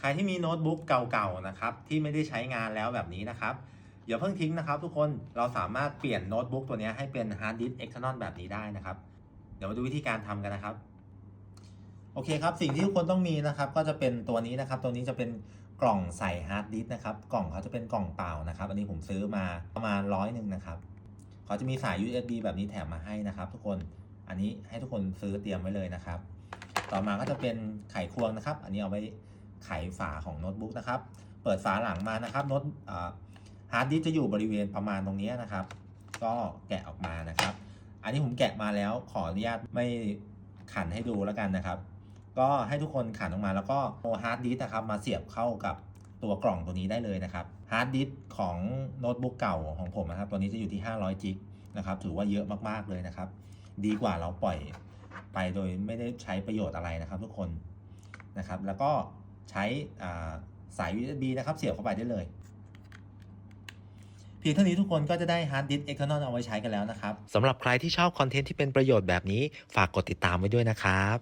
ใครที่มีโน้ตบุ๊กเก่าๆนะครับที่ไม่ได้ใช้งานแล้วแบบนี้นะครับอย่าเพิ่งทิ้งนะครับ ทุกคนเราสามารถเปลี่ยนโน้ตบุ๊กตัวนี้ให้เป็นฮาร์ดดิสก์ external แบบนี้ได้นะครับ เดี๋ยวมาดูวิธีการทำกันนะครับ โอเคครับสิ่งที่ทุกคนต้องมีนะครับ ก็จะเป็นตัวนี้นะครับ ตัวนี้จะเป็นกล่องใส่ฮาร์ดดิสก์นะครับ กล่องเขาจะเป็นกล่องเปล่านะครับ อันนี้ผมซื้อมาประมาณร้อยหนึ่งนะครับเขาจะมีสาย USB แบบนี้แถมมาให้นะครับ ทุกคนอันนี้ให้ทุกคนซื้อเตรียมไว้เลยนะครับ ต่อมาก็จะเป็นไขควงนะครับ อันนี้เอาไว้ ไขฝาของโน้ตบุ๊กนะครับ เปิดฝาหลังมานะครับโน้ตฮาร์ดดิสจะอยู่บริเวณประมาณตรงนี้นะครับ ก็แกะออกมานะครับ อันนี้ผมแกะมาแล้วขออนุญาตไม่ขันให้ดูแล้วกันนะครับ ก็ให้ทุกคนขันออกมาแล้วก็เอฮาร์ดดิสนะครับมาเสียบเข้ากับตัวกล่องตัวนี้ได้เลยนะครับฮาร์ดดิสของโน้ตบุ๊กเก่าของผมนะครับ ตัวนี้จะอยู่ที่ 500จิกนะครับ ถือว่าเยอะมากๆเลยนะครับ ดีกว่าเราปล่อยไปโดยไม่ได้ใช้ประโยชน์อะไรนะครับ ทุกคนนะครับ แล้วก็ ใช้สาย USB นะครับ เสียบเข้าไปได้เลย เพียงเท่านี้ทุกคนก็จะได้ฮาร์ดดิสก์ external เอาไว้ใช้กันแล้วนะครับสำหรับใครที่ชอบคอนเทนต์ที่เป็นประโยชน์แบบนี้ ฝากกดติดตามไว้ด้วยนะครับ